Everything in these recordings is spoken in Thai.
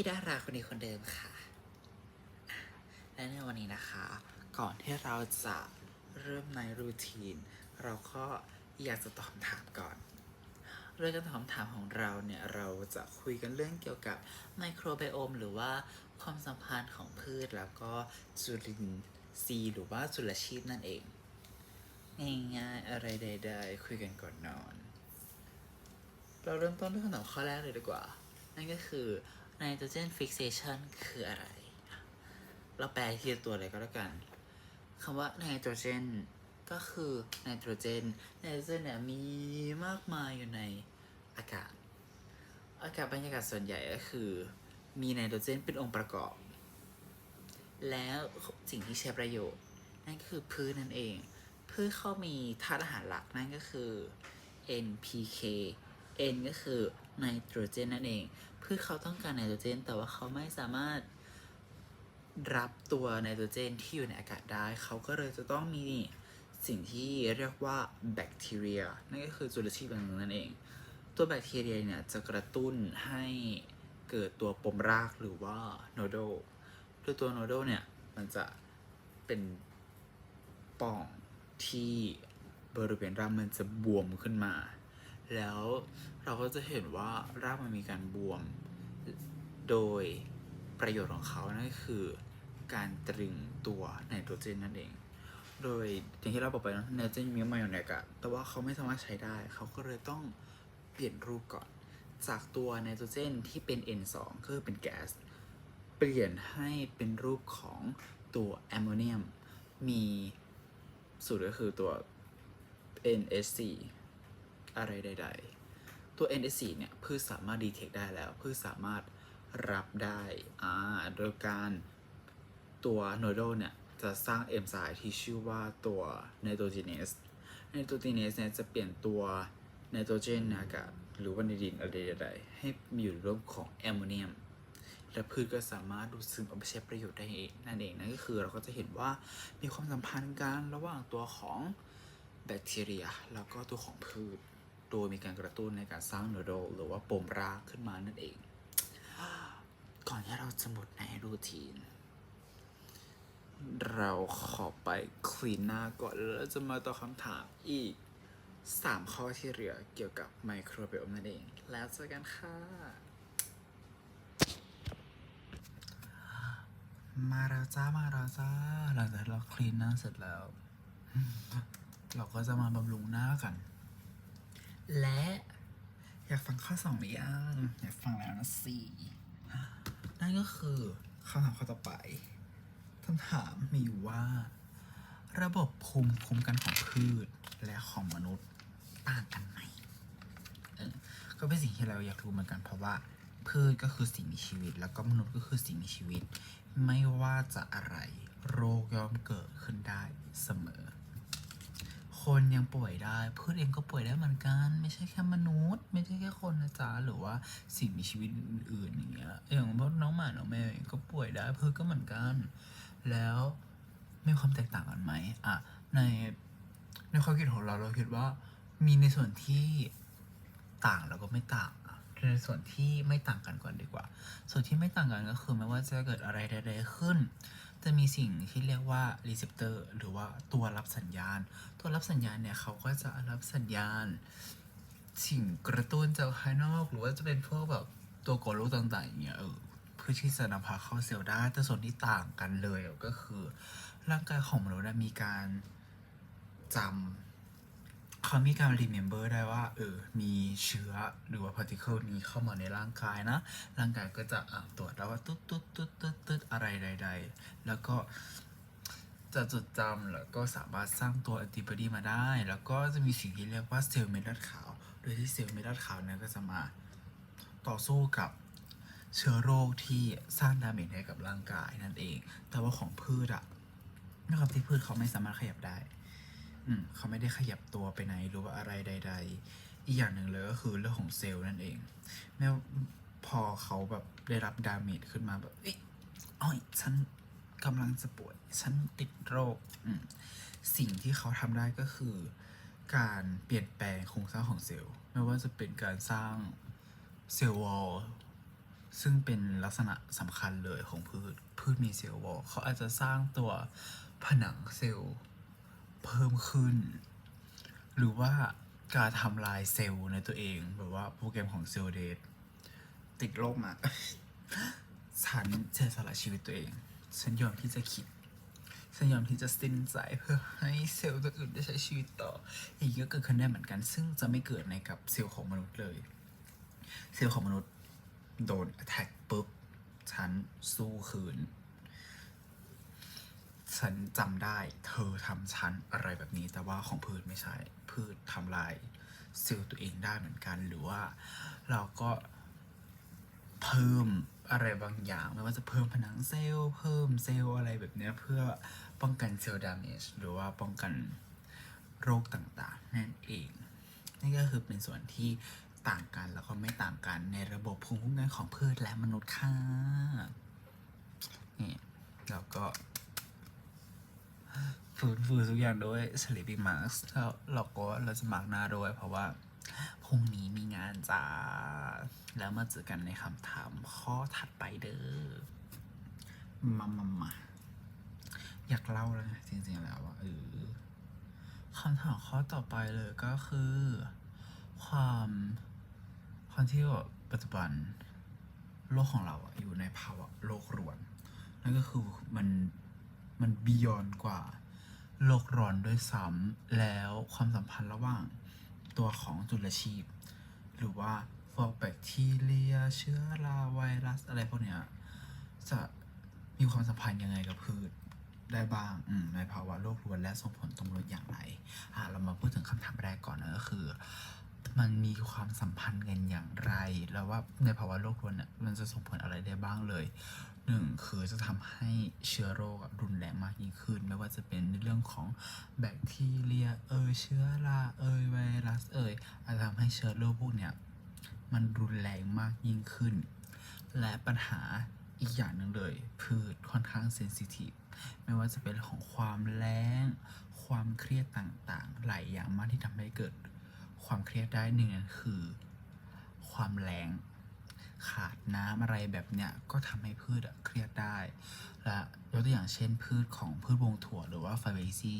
พี่ดาราคนนี้คนเดิมค่ะ และในวันนี้นะคะ ก่อนที่เราจะเริ่มในรูทีน เราก็อยากจะตอบถามก่อน เรื่องการตอบถามของเราเนี่ย เราจะคุยกันเรื่องเกี่ยวกับไมโครไบโอม หรือว่าความสัมพันธ์ของพืชแล้วก็จุลินทรีย์หรือว่าจุลชีพนั่นเอง ง่ายๆอะไรใดๆคุยกันก่อนนอน เราเริ่มต้นด้วยคำถามข้อแรกเลยดีกว่า นั่นก็คือ nitrogen fixation คืออะไร เราแปลทีละตัวเลยก็แล้วกันคำว่า nitrogen ก็คือไนโตรเจนไนโตรเจนเนี่ยมีมากมายอยู่ในอากาศ อากาศบรรยากาศส่วนใหญ่ก็คือ มีไนโตรเจนเป็นองค์ประกอบ แล้วสิ่งที่ใช้ประโยชน์ นั่นก็คือพืชนั่นเอง พืชเขามีธาตุอาหารหลักนั่นก็คือ NPK N ก็คือ ไนโตรเจนนั่นเองพืชเขาต้องการไนโตรเจน แต่ว่าเขาไม่สามารถรับตัวไนโตรเจนที่อยู่ในอากาศได้ เขาก็เลยจะต้องมีสิ่งที่เรียกว่าแบคทีเรียนั่นก็คือจุลชีพอย่างหนึ่งนั่นเอง ตัวแบคทีเรียเนี่ยจะกระตุ้นให้เกิดตัวปมรากหรือว่าโนโดโดยตัวโนโดเนี่ยมันจะเป็นป่องที่บริเวณรากมันจะบวมขึ้นมา แล้ว เราก็จะเห็นว่ารากมันมีการบวม โดยประโยชน์ของเขานั่นก็คือ การตรึงตัวไนโตรเจนนั่นเอง โดยอย่างที่เราบอกไปนะไนโตรเจนมีมาอยู่ในอากาศแต่ว่าเขาไม่สามารถใช้ได้ เขาก็เลยต้องเปลี่ยนรูปก่อน จากตัวไนโตรเจนที่เป็น N2 ก็คือเป็นแก๊ส เปลี่ยนให้เป็นรูปของตัวแอมโมเนียม มีสูตรก็คือตัว NH4 อะไรใด ๆ ตัว NH4 เนี่ยพืชสามารถดีเทคได้แล้ว พืชสามารถรับได้อ่าโดยการตัวโนโดเนี่ยจะสร้างเอนไซม์ที่ชื่อว่าตัวไนโตรเจเนสไนโตรเจเนสเนี่ยจะเปลี่ยนตัวไนโตรเจนนอากาศหรือว่าในดินอะไรใดๆให้มีอยู่ในรูปของแอมโมเนียม และพืชก็สามารถดูดซึมเอาไปใช้ประโยชน์ได้เองนั่นเองนั่นก็คือเราก็จะเห็นว่ามีความสัมพันธ์กันระหว่างตัวของแบคทีเรีย แล้วก็ตัวของพืช โดยมีการกระตุ้นในการสร้างโนโดลหรือว่าปมรากขึ้นมานั่นเอง ก่อนที่เราจะหมดในรูทีน เราขอไปคลีนหน้าก่อนแล้วจะมาตอบคำถามอีก 3 ข้อที่เหลือเกี่ยวกับไมโครไบโอมนั่นเอง แล้วเจอกันค่ะ มาแล้วจ้ามาแล้วจ้าหลังจากเราคลีนหน้าเสร็จแล้ว เราก็จะมาบำรุงหน้ากัน และอยากฟังข้อสองหรือยังอยากฟังแล้วนะสี่นั่นก็คือคำถามข้อต่อไปคำถามมีอยู่ว่า ระบบภูมิคุ้มกันของพืชและของมนุษย์ต่างกันไหมเออก็เป็นสิ่งที่เราอยากรู้เหมือนกันเพราะว่า พืชก็คือสิ่งมีชีวิต แล้วก็มนุษย์ก็คือสิ่งมีชีวิต ไม่ว่าจะอะไรโรคย่อมเกิดขึ้นได้เสมอ คนยังป่วยได้พืชเองก็ป่วยได้เหมือนกัน ไม่ใช่แค่มนุษย์ ไม่ใช่แค่คนนะจ๊ะหรือว่าสิ่งมีชีวิตอื่นๆอย่างเงี้ยอย่างพวกน้องหมาน้องแมวเองก็ป่วยได้พืชก็เหมือนกัน แล้วมีความแตกต่างกันไหมอะในในความคิดของเราเราคิดว่า มีในส่วนที่ต่างแล้วก็ไม่ต่างในส่วนที่ไม่ต่างกันก่อนดีกว่า ส่วนที่ไม่ต่างกันก็คือไม่ว่าจะเกิดอะไรใดๆขึ้น จะมีสิ่งที่เรียกว่ารีเซพเตอร์หรือว่าตัวรับสัญญาณ ตัวรับสัญญาณเนี่ยเขาก็จะรับสัญญาณ สิ่งกระตุ้นจากภายนอกหรือว่าจะเป็นพวกแบบตัวก่อโรคต่างๆอย่างเงี้ยเออเพื่อที่จะนำพาเข้าเซลล์ได้แต่ส่วนที่ต่างกันเลยก็คือ ร่างกายของมนุษย์น่ะมีการจำ เขามีการ remember ได้ว่าเออมีเชื้อหรือว่า particle นี้เข้ามาในร่างกายนะ ร่างกายก็จะตรวจแล้วว่าตุ๊ดตุ๊ดตุ๊ดตุ๊ดตุ๊ดอะไรใด ๆ แล้วก็จะจดจำแล้วก็สามารถสร้างตัวแอนติบอดีมาได้ แล้วก็จะมีสิ่งที่เรียกว่าเซลล์เม็ดเลือดขาว โดยที่เซลล์เม็ดเลือดขาวนี่ยก็จะมาต่อสู้กับเชื้อโรคที่สร้างดาเมจให้กับร่างกายนั่นเอง แต่ว่าของพืชอะนะครับที่พืชเขาไม่สามารถขยับได้ เขาไม่ได้ขยับตัวไปไหนหรือว่าอะไรใด ๆ อีกอย่างหนึ่งเลยก็คือเรื่องของเซลล์นั่นเองแม้พอเขาแบบได้รับดาเมจขึ้นมาแบบเอ้ยอ้อยฉันกำลังจะป่วย ฉันติดโรค สิ่งที่เขาทำได้ก็คือ การเปลี่ยนแปลงโครงสร้างของเซลล์ ไม่ว่าจะเป็นการสร้างเซลล์วอลซึ่งเป็นลักษณะสำคัญเลยของพืช พืชมีเซลล์วอลเขาอาจจะสร้างตัวผนังเซลล์ เพิ่มขึ้น หรือว่าการทำลายเซลล์ในตัวเอง แบบว่าโปรแกรมของเซลล์เดทติดโรคมาฉันเสียสละชีวิตตัวเอง ฉันยอมที่จะคิด ฉันยอมที่จะสิ้นใจเพื่อให้เซลล์ตัวอื่นได้ใช้ชีวิตต่ออย่างนี้ก็เกิดขึ้นได้เหมือนกัน ซึ่งจะไม่เกิดในกับเซลล์ของมนุษย์เลย เซลล์ของมนุษย์โดน attack ปุ๊บ ฉันสู้คืน ฉันจำได้ เธอทำฉันอะไรแบบนี้ แต่ว่าของพืชไม่ใช่ พืชทำลายเซลล์ตัวเองได้เหมือนกัน หรือว่าเราก็เพิ่มอะไรบางอย่างไม่ว่าจะเพิ่มผนังเซลล์เพิ่มเซลล์อะไรแบบนี้เพื่อป้องกันเซลล์ดามจหรือว่าป้องกันโรคต่างๆ นั่นเอง นี่ก็คือเป็นส่วนที่ต่างกันแล้วก็ไม่ต่างกันในระบบภูมิคุ้มกันของพืชและมนุษย์ค่ะนี่แล้วก็ ฟื้นฟูทุกอย่างด้วย sleeping mask เราก็เราจะมาร์กหน้าด้วย เพราะว่าพรุ่งนี้มีงานจ้า แล้วมาเจอกันในคำถามข้อถัดไปเด้อมามามาอยากเล่าแล้วไงจริงๆแล้วว่าเออคำถามข้อต่อไปเลยก็คือ ความความที่ว่าปัจจุบันโลกของเราอะอยู่ในภาวะโลกร้อนนั่นก็คือมัน มันบียอนกว่าโลกร้อนด้วยซ้ำแล้วความสัมพันธ์ระหว่างตัวของจุลชีพ หรือว่าพวกแบคทีเรีย เชื้อราไวรัสอะไรพวกเนี้ยจะมีความสัมพันธ์ยังไงกับพืชได้บ้างในภาวะโลกร้อนและส่งผลต่อมนุษย์อย่างไร อะ เรามาพูดถึงคำถามแรกก่อนนะก็คือ มันมีความสัมพันธ์กันอย่างไร แล้วว่าในภาวะโลกร้อนเนี่ยมันจะส่งผลอะไรได้บ้างเลยหนึ่งคือจะทำให้เชื้อโรครุนแรงมากยิ่งขึ้น ไม่ว่าจะเป็นในเรื่องของแบคทีเรียเอยเชื้อราเอยไวรัสเอยอาจจะทำให้เชื้อโรคพวกเนี้ยมันรุนแรงมากยิ่งขึ้น และปัญหาอีกอย่างหนึ่งเลย พืชค่อนข้างเซนซิทีฟไม่ว่าจะเป็นของความแล้งความเครียดต่างๆ หลายอย่างมากที่ทำให้เกิด ความเครียดได้หนึ่งนั่นคือ ความแรงขาดน้ำอะไรแบบเนี้ยก็ทำให้พืชอะเครียดได้ และยกตัวอย่างเช่น พืชของพืชวงถั่วหรือว่าไฟเบซี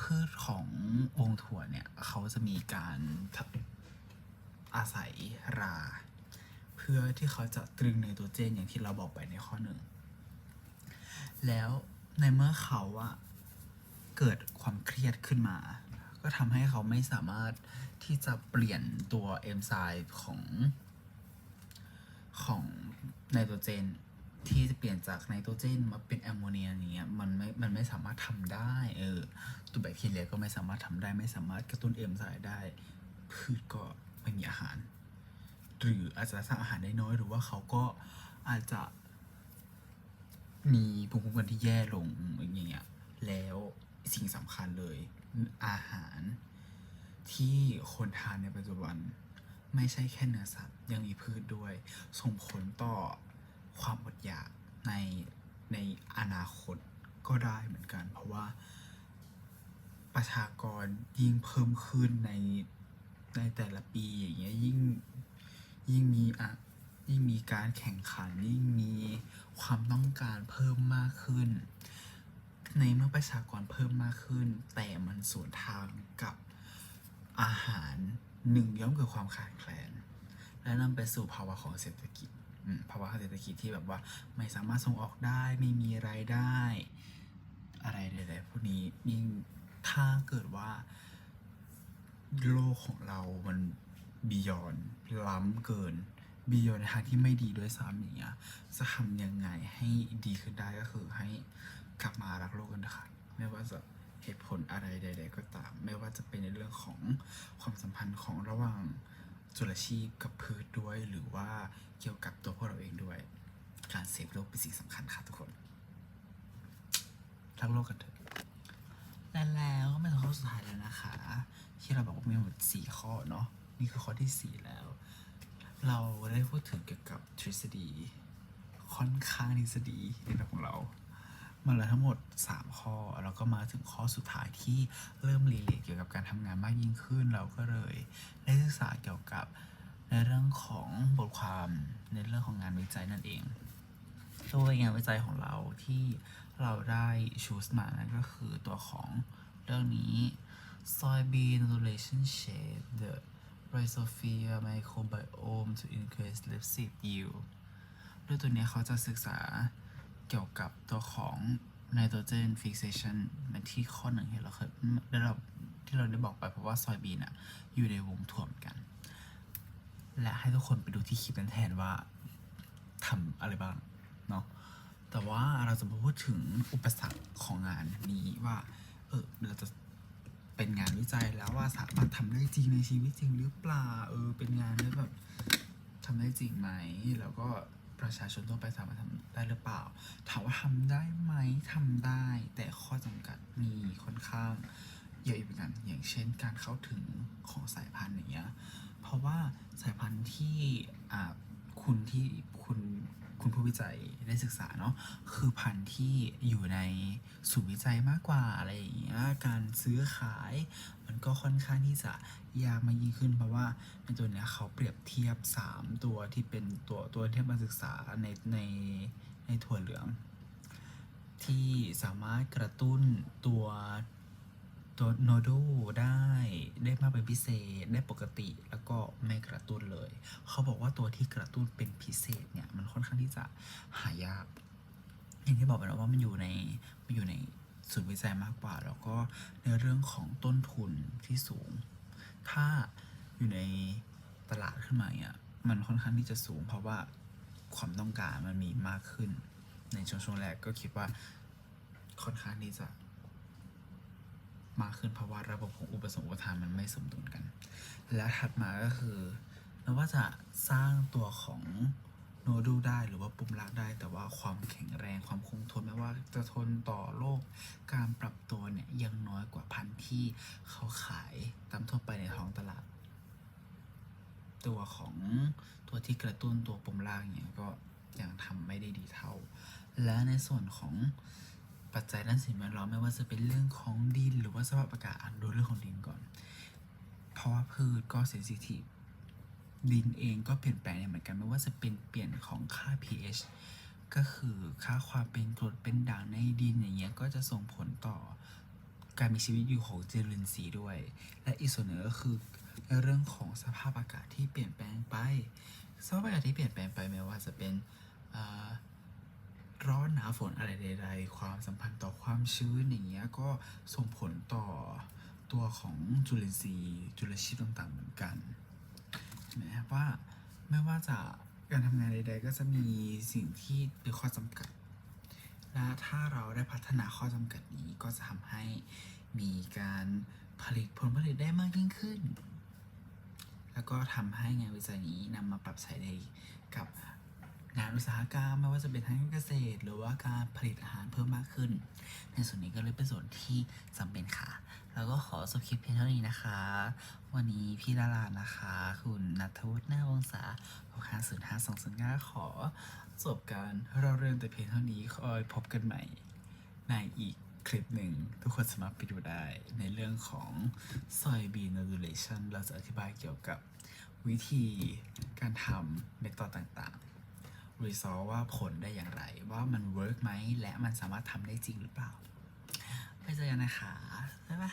พืชของวงถั่วเนี่ยเขาจะมีการอาศัยรา เพื่อที่เขาจะตรึงไนโตรเจนอย่างที่เราบอกไปในข้อหนึ่ง แล้วในเมื่อเขาอะเกิดความเครียดขึ้นมา ก็ทำให้เขาไม่สามารถที่จะเปลี่ยนตัวเอนไซม์ของของไนโตรเจน ที่จะเปลี่ยนจากไนโตรเจนมาเป็นแอมโมเนียอย่างเงี้ยมันไม่ มันไม่สามารถทำได้เออตัวแบคทีเรียก็ไม่สามารถทำได้ ไม่สามารถกระตุ้นเอนไซม์ได้ พืชก็ไม่มีอาหาร หรืออาจจะสร้างอาหารได้น้อยหรือว่าเขาก็อาจจะมีภูมิคุ้มกันที่แย่ลงอย่างเงี้ยแล้วสิ่งสำคัญเลย อาหารที่คนทานในปัจจุบัน ไม่ใช่แค่เนื้อสัตว์ยังมีพืชด้วย ส่งผลต่อความอดอยากในในอนาคตก็ได้เหมือนกัน เพราะว่าประชากรยิ่งเพิ่มขึ้นในในแต่ละปีอย่างเงี้ยยิ่งยิ่งมีอะยิ่งมีการแข่งขันยิ่งมีความต้องการเพิ่มมากขึ้น ในเมื่อประชากรเพิ่มมากขึ้น แต่มันสวนทางกับอาหารหนึ่งย่อมเกิดความขาดแคลน และนำไปสู่ภาวะของเศรษฐกิจภาวะเศรษฐกิจที่แบบว่าไม่สามารถส่งออกได้ไม่มีรายได้ อะไรใดๆพวกนี้ยิ่งถ้าเกิดว่า โลกของเรามันบียอนล้ำเกินบียอนในทางที่ไม่ดีด้วยซ้ำอย่างเงี้ยจะทำยังไงให้ดีขึ้นได้ก็คือให้ กลับมารักโลกกันนะคะไม่ว่าจะเหตุผลอะไรใด ๆ ก็ตาม ไม่ว่าจะเป็นในเรื่องของความสัมพันธ์ของระหว่างจุลชีพกับพืชด้วย หรือว่าเกี่ยวกับตัวพวกเราเองด้วย การเซฟโลกเป็นสิ่งสำคัญค่ะทุกคนรักโลกกันเถอะและแล้วก็เป็นข้อสุดท้ายแล้วนะคะ ที่เราบอกว่ามีหมดสี่ข้อเนาะนี่คือข้อที่สี่แล้ว เราได้พูดถึงเกี่ยวกับทฤษฎีค่อนข้างทฤษฎีในแบบของเรา มาแล้วทั้งหมด 3 ข้อ แล้วก็มาถึงข้อสุดท้ายที่เริ่มรีเลทเกี่ยวกับการทำงานมากยิ่งขึ้น เราก็เลยได้ศึกษาเกี่ยวกับในเรื่องของบทความในเรื่องของงานวิจัยนั่นเองโดยงานวิจัยของเราที่เราได้ชูสมานั่นก็คือตัวของเรื่องนี้ soybean relationship the rhizosphere microbiome to increase lipstick yield ด้วยตัวเนี้ยเขาจะศึกษา เกี่ยวกับตัวของ nitrogen fixation มันที่ข้อหนึ่งที่เราเคยได้เราที่เราได้บอกไปเพราะว่าซอยบีนอะอยู่ในวงถ่วมกัน และให้ทุกคนไปดูที่คลิปนั้นแทนว่าทำอะไรบ้างเนาะแต่ว่าเราจะมาพูดถึงอุปสรรคของงานนี้ว่าเออเราจะเป็นงานวิจัยแล้วว่าสามารถทำได้จริงในชีวิตจริงหรือเปล่าเออเป็นงานที่แบบทำได้จริงไหมแล้วก็ ประชาชนทั่วไปสามารถทำได้หรือเปล่า ถามว่าทำได้ไหมทำได้ แต่ข้อจำกัดมีค่อนข้างเยอะอยู่เหมือนกันอย่างเช่นการเข้าถึงของสายพันธุ์อย่างเงี้ยเพราะว่าสายพันธุ์ที่คุณที่คุณคุณผู้วิจัยได้ศึกษาเนาะคือพันธุ์ที่อยู่ในศูนย์วิจัยมากกว่าอะไรอย่างเงี้ยการซื้อขาย ก็ค่อนข้างที่จะยากมายิ่งขึ้น เพราะว่าในตัวเนี้ยเขาเปรียบเทียบ 3 ตัวที่เป็นตัวตัวที่มาศึกษาในในในถั่วเหลือง ที่สามารถกระตุ้นตัวตัวโนโดได้ได้มากเป็นพิเศษได้ปกติแล้วก็ไม่กระตุ้นเลย เขาบอกว่าตัวที่กระตุ้นเป็นพิเศษเนี่ยมันค่อนข้างที่จะหายาก อย่างที่บอกไปแล้วว่ามันอยู่ในมันอยู่ใน ศูนย์วิจัยมากกว่า แล้วก็ในเรื่องของต้นทุนที่สูง ถ้าอยู่ในตลาดขึ้นมาเนี่ยมันค่อนข้างที่จะสูง เพราะว่าความต้องการมันมีมากขึ้น ในช่วงช่วงแรกก็คิดว่าค่อนข้างที่จะมากขึ้นเพราะว่าระบบของอุปสงค์อุปทานมันไม่สมดุลกัน และถัดมาก็คือไม่ว่าจะสร้างตัวของ โนดูได้หรือว่าปุ่มลักได้ แต่ว่าความแข็งแรงความคงทนไม่ว่าจะทนต่อโรคการปรับตัวเนี่ยยังน้อยกว่าพันธุ์ที่เขาขายตามทั่วไปในท้องตลาด ตัวของตัวที่กระตุ้นตัวปุ่มล่างเนี่ยก็ยังทำไม่ได้ดีเท่า และในส่วนของปัจจัยด้านสิ่งแวดล้อมไม่ว่าจะเป็นเรื่องของดิน หรือว่าสภาพอากาศอะดูเรื่องของดินก่อน เพราะว่าพืชก็เซนซิทีฟ ดินเองก็เปลี่ยนแปลงเหมือนกันไม่ว่าจะเป็นเปลี่ยนของค่า pH ก็คือค่าความเป็นกรดเป็นด่างในดินอย่างเงี้ยก็จะส่งผลต่อการมีชีวิตอยู่ของจุลินทรีย์ด้วย และอีกส่วนหนึ่งก็คือเรื่องของสภาพอากาศที่เปลี่ยนแปลงไปสภาพอากาศที่เปลี่ยนแปลงไปไม่ว่าจะเป็นร้อนหนาวฝนอะไรใดๆ ความสัมพันธ์ต่อความชื้นอย่างเงี้ยก็ส่งผลต่อตัวของจุลินทรีย์จุลชีพต่างๆเหมือนกัน นไหมครับว่าไม่ว่าจะการทำงานใด ๆ ก็จะมีสิ่งที่เป็นข้อจำกัด และถ้าเราได้พัฒนาข้อจำกัดนี้ก็จะทำให้มีการผลิตผลผลิตได้มากยิ่งขึ้น แล้วก็ทำให้งานวิจัยนี้นำมาปรับใช้ได้กับงานอุตสาหกรรมไม่ว่าจะเป็นทางการเกษตร หรือว่าการผลิตอาหารเพิ่มมากขึ้น ในส่วนนี้ก็เลยเป็นส่วนที่จำเป็นค่ะ แล้วก็ขอจบคลิปเพียงเท่านี้นะคะ วันนี้พี่ดารานะคะ คุณนัทวุฒิหน้าวงศาหกห้าศูนย์ห้าสองศูนย์เก้าขอจบการเราเรื่องแต่เพียงเท่านี้คอยพบกันใหม่ในอีกคลิปหนึ่ง ทุกคนสามารถไปดูได้ในเรื่องของ soybean modulation เราจะอธิบายเกี่ยวกับวิธีการทำเมธอดต่างๆ รีซอว่าผลได้อย่างไร ว่ามันเวิร์กไหม และมันสามารถทำได้จริงหรือเปล่า ไปเจอกันนะคะ 慢慢